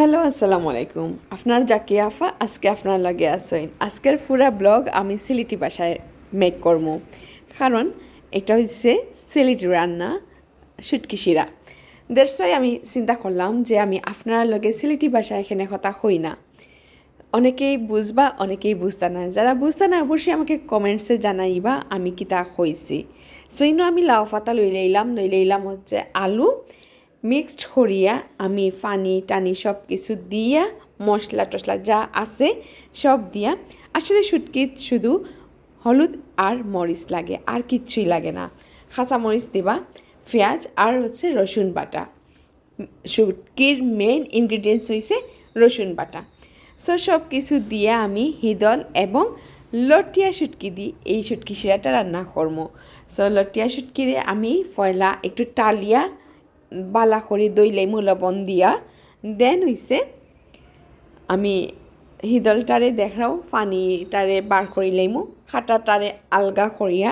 Hello, আসসালামু আলাইকুম। আপনার জাকি আফা, আজকে আপনার লাগে আসেন আজকের পুরা ব্লগ আমি সিলেটি ভাষায় মেক করব। কারণ এটা হচ্ছে সিলেটি রান্না সুটকি শিরা। দেড়শই আমি চিন্তা করলাম যে আমি আপনার লগে সিলেটি ভাষায় এখানে কথা হই না। অনেকেই বুঝবা, অনেকেই বুঝতা না। যারা বুঝতা না, অবশ্যই আমাকে কমেন্টসে জানাইবা আমি কি তা হয়েছি সইনো আমি লাউ পাতা লই লইলাম লই লইলাম হচ্ছে আলু মিক্সড করিয়া আমি পানি, টানি সব কিছু দিয়া, মশলা টশলা যা আছে সব দিয়া। আসলে শুটকিত শুধু হলুদ আর মরিচ লাগে, আর কিচ্ছুই লাগে না। খাঁচা মরিচ দিবা, পেঁয়াজ আর হচ্ছে রসুন বাটা। শুটকির মেইন ইনগ্রিডিয়েন্টস হয়েছে রসুন বাটা। সো সব কিছু দিয়ে আমি হিদল এবং লটিয়া শুটকি দিই এই শুটকি শিরাটা রান্না করব সো লটিয়া শুটকিরে আমি পয়লা একটু টালিয়া বালা করে দই লেমু লবণ দিয়া। দেন হইছে আমি হিদলটারে দেখাও পানিটারে বার করি লেমু খাটাটারে আলগা করিয়া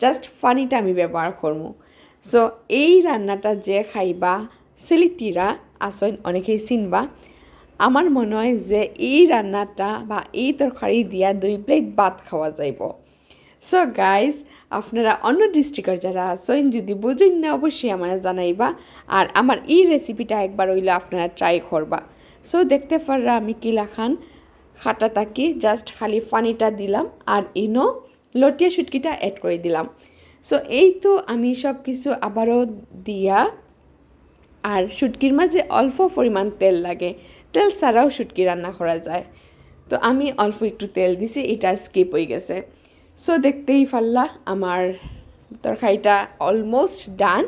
জাস্ট পানিটা আমি ব্যবহার করব সো এই রান্নাটা যে খাইবা সিলিটিরা আসন অনেকেই চিনবা। আমার মনে হয় যে এই রান্নাটা বা এই তরকারি দিয়া দুই প্লেট ভাত খাওয়া যাইব। সো গাইজ আপনারা অন্য ডিস্ট্রিক্টের যারা আছেন, যদি বুঝেন না, অবশ্যই আমার জানাইবা। আর আমার এই রেসিপিটা একবার হইলে আপনারা ট্রাই করবা। সো দেখতে পাররা আমি কিলা খান খাটা তাকি জাস্ট খালি পানিটা দিলাম আর ইনো লটিয়া শুটকিটা অ্যাড করে দিলাম। সো এই তো আমি সব কিছু আবারও দিয়া আর শুটকির মাঝে অল্প পরিমাণ তেল লাগে। তেল ছাড়াও শুটকি রান্না করা যায়। তো, আমি অল্প একটু তেল দিছি, এটা স্কিপ হয়ে গেছে। সো দেখতেই পারলা আমার তরকারিটা অলমোস্ট ডান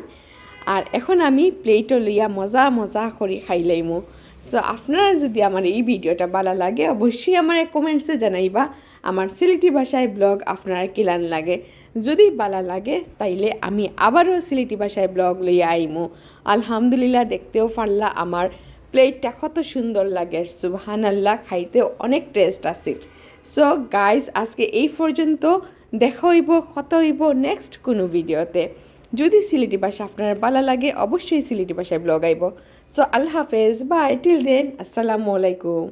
আর এখন আমি প্লেটও লইয়া মজা মজা করে খাইলাইমু সো আপনারা যদি আমার এই ভিডিওটা ভালো লাগে, অবশ্যই আমার কমেন্টসে জানাইবা। আমার সিলেটি ভাষায় ব্লগ আপনার কিলান লাগে। যদি ভালো লাগে, তাইলে আমি আবারও সিলেটি ভাষায় ব্লগ লইয়া আইমু। আলহামদুলিল্লাহ, দেখতেও পারলা আমার প্লেটটা কত সুন্দর লাগে। সুবহান আল্লাহ খাইতেও অনেক টেস্ট আছিল সো গাইজ আজকে এই পর্যন্ত দেখা হইব কত হইব নেক্সট কোনো ভিডিওতে। যদি সিলেটি ভাষা আপনার ভালো লাগে, অবশ্যই সিলেটি ভাষায় ব্লগ আইব। সো আল্লাহ হাফেজ বাই টিল দেন আসসালামু আলাইকুম।